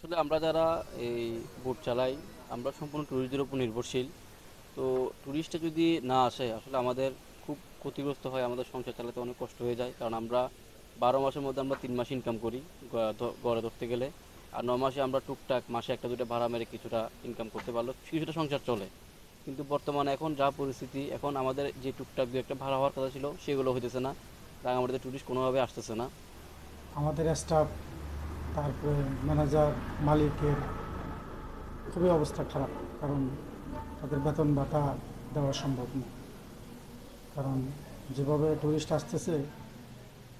আসলে আমরা যারা এই বোট চালাই, আমরা সম্পূর্ণ ট্যুরিস্টদের উপর নির্ভরশীল। তো ট্যুরিস্টে যদি না আসে, আসলে আমাদের খুব ক্ষতিগ্রস্ত হয়, আমাদের সংসার চালাতে অনেক কষ্ট হয়ে যায়। কারণ আমরা বারো মাসের মধ্যে আমরা তিন মাস ইনকাম করি গড়ে ধরতে গেলে। আর ন মাসে আমরা টুকটাক মাসে একটা দুটো ভাড়া মেরে কিছুটা ইনকাম করতে পারল কিছুটা সংসার চলে। কিন্তু বর্তমানে এখন যা পরিস্থিতি, এখন আমাদের যে টুকটাক দু একটা ভাড়া হওয়ার কথা ছিল, সেগুলো হইতেছে না। রাঙামাটিতে ট্যুরিস্ট কোনোভাবে আসতেছে না। আমাদের স্টাফ তারপরে ম্যানেজার, মালিকের খুবই অবস্থা খারাপ, কারণ তাদের বেতন ভাতা দেওয়া সম্ভব না। কারণ যেভাবে টুরিস্ট আসতেছে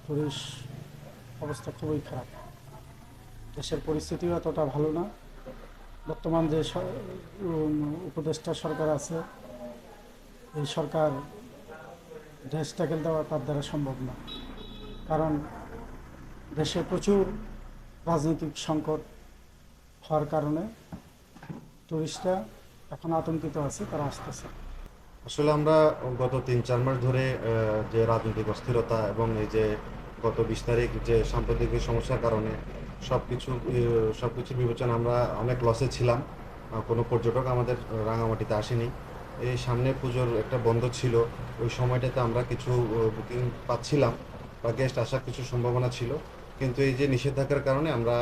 টুরিস্ট অবস্থা খুবই খারাপ। দেশের পরিস্থিতিও এতটা ভালো না। বর্তমান যে উপদেষ্টা সরকার আছে, এই সরকার ড্রেস ট্যাকেল দেওয়া তার দ্বারা সম্ভব না। কারণ দেশে প্রচুর রাজনৈতিক সংকট হওয়ার কারণে টুরিস্টরা এখন আতঙ্কিত আছে, তারা আসতেছে। আসলে আমরা গত তিন, চার মাস ধরে যে রাজনৈতিক অস্থিরতা এবং এই যে গত বিশ তারিখ যে সাম্প্রতিক সমস্যার কারণে সব কিছু সব বিবেচনা আমরা অনেক লসে ছিলাম। কোনো পর্যটক আমাদের রাঙামাটিতে আসেনি। এই সামনে পুজোর একটা বন্ধ ছিল। ওই সময়টাতে আমরা কিছু বুকিং পাচ্ছিলাম। বা গেস্ট আসার কিছু সম্ভাবনা ছিল। কিন্তু এই যে নিষেধাজ্ঞার কারণে আমরা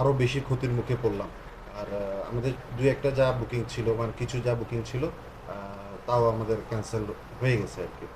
আরও বেশি ক্ষতির মুখে পড়লাম। আর আমাদের দু একটা যা বুকিং ছিল মানে কিছু যা বুকিং ছিল তাও আমাদের ক্যান্সেল হয়ে গেছে আর কি।